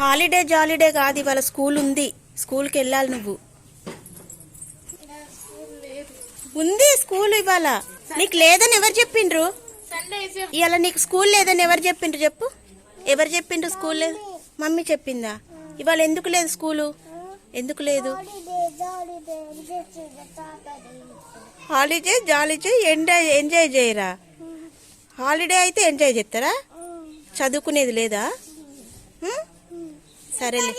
Holiday జాలిడే కాదు ఇవాళ school ఉంది. స్కూల్కి వెళ్ళాలి నువ్వు. ఉంది స్కూల్ ఇవాళ. నీకు లేదని ఎవరు చెప్పిండ్రు? ఇవాళ నీకు స్కూల్ లేదని ఎవరు చెప్పిండ్రు చెప్పు. ఎవరు చెప్పిండ్రు స్కూల్ లేదు? మమ్మీ చెప్పిందా? ఇవాళ ఎందుకు లేదు స్కూలు? ఎందుకు లేదు? హాలిడే జాలిడే ఎంజాయ్ ఎంజాయ్ చేయరా? హాలిడే అయితే ఎంజాయ్ చేస్తారా? చదువుకునేది లేదా? సరేలే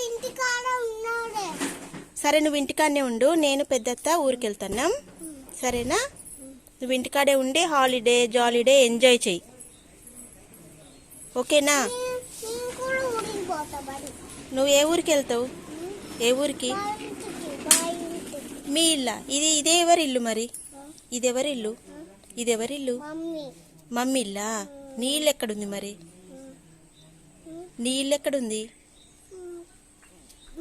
సరే నువ్వు ఇంటికాడనే ఉండు. నేను పెద్దత్త ఊరికి వెళ్తున్నాం సరేనా? నువ్వు ఇంటికాడే ఉండి హాలిడే జాలిడే ఎంజాయ్ చెయ్యి. ఓకేనా? నువ్వు ఏ ఊరికి వెళ్తావు? ఏ ఊరికి? మా ఇల్లా? ఇది ఇదే ఎవరి ఇల్లు మరి? ఇది ఎవరి ఇల్లు? ఇది ఎవరి ఇల్లు? మమ్మీ. మమ్మీ ఇల్లా? నీ ఇల్లు ఎక్కడుంది మరి? నీ ఇల్లు ఎక్కడుంది?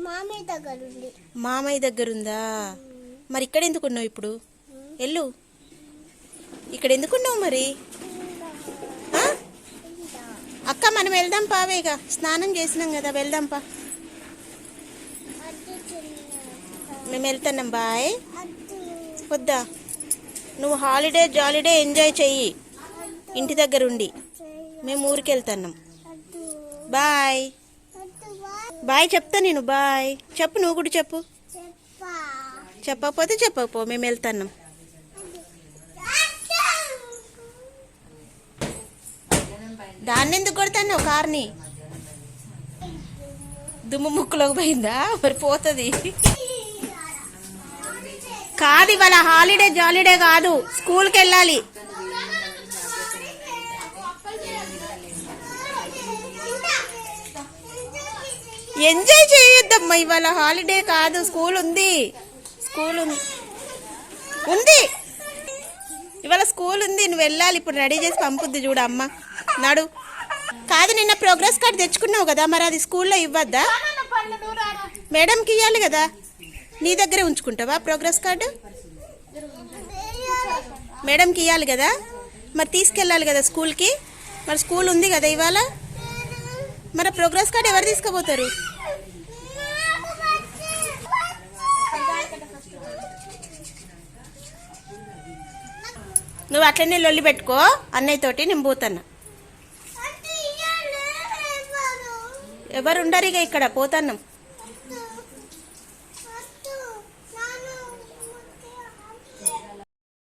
మామయ్య దగ్గర ఉంది. మామయ్య దగ్గర ఉందా? మరి ఇక్కడ ఎందుకు ఉన్నావు ఇప్పుడు? వెళ్ళు. ఇక్కడ ఎందుకున్నావు మరి? అక్క మనం వెళ్దాం పావేగా స్నానం చేసినాం కదా వెళ్దాం పా. మేము వెళ్తున్నాం బాయ్. వద్దా? నువ్వు హాలిడే జాలిడే ఎంజాయ్ చెయ్యి. ఇంటి దగ్గర ఉండి. మేము ఊరికి వెళ్తున్నాం బాయ్. బాయ్ చెప్తా నేను బాయ్. చెప్పు నువ్వు కూడా చెప్పు. చెప్పా. చెప్పకపోతే చెప్పకపో మేము వెళ్తున్నాం. దాన్ని ఎందుకు కొడతాను కార్ని? దుమ్ము ముక్కులోకి పోయిందా? మరి పోతుంది. కాదు ఇవాళ హాలిడే జాలిడే కాదు. స్కూల్కి వెళ్ళాలి. ఎంజాయ్ చేయొద్దమ్మా ఇవాళ హాలిడే కాదు స్కూల్ ఉంది. స్కూల్ ఉంది. ఉంది. ఇవాళ స్కూల్ ఉంది నువ్వు వెళ్ళాలి ఇప్పుడు రెడీ చేసి పంపుద్ది చూడు అమ్మ. నాడు. కాదు నిన్న ప్రోగ్రెస్ కార్డ్ తెచ్చుకున్నావు కదా మరి అది స్కూల్లో ఇవ్వద్దా? మేడంకి ఇవ్వాలి కదా. నీ దగ్గరే ఉంచుకుంటావా ప్రోగ్రెస్ కార్డు మేడంకి ఇవ్వాలి కదా. మరి తీసుకెళ్ళాలి కదా స్కూల్కి మరి స్కూల్ ఉంది కదా ఇవాళ? మరి ప్రోగ్రెస్ కార్డ్ ఎవరు తీసుకుపోతారు? నువ్వు అట్లనే లొల్లి పెట్టుకో అన్నయ్య తోటి నేను పోతాను. ఎవరు ఉండరు ఇక ఇక్కడ పోతాన్నాం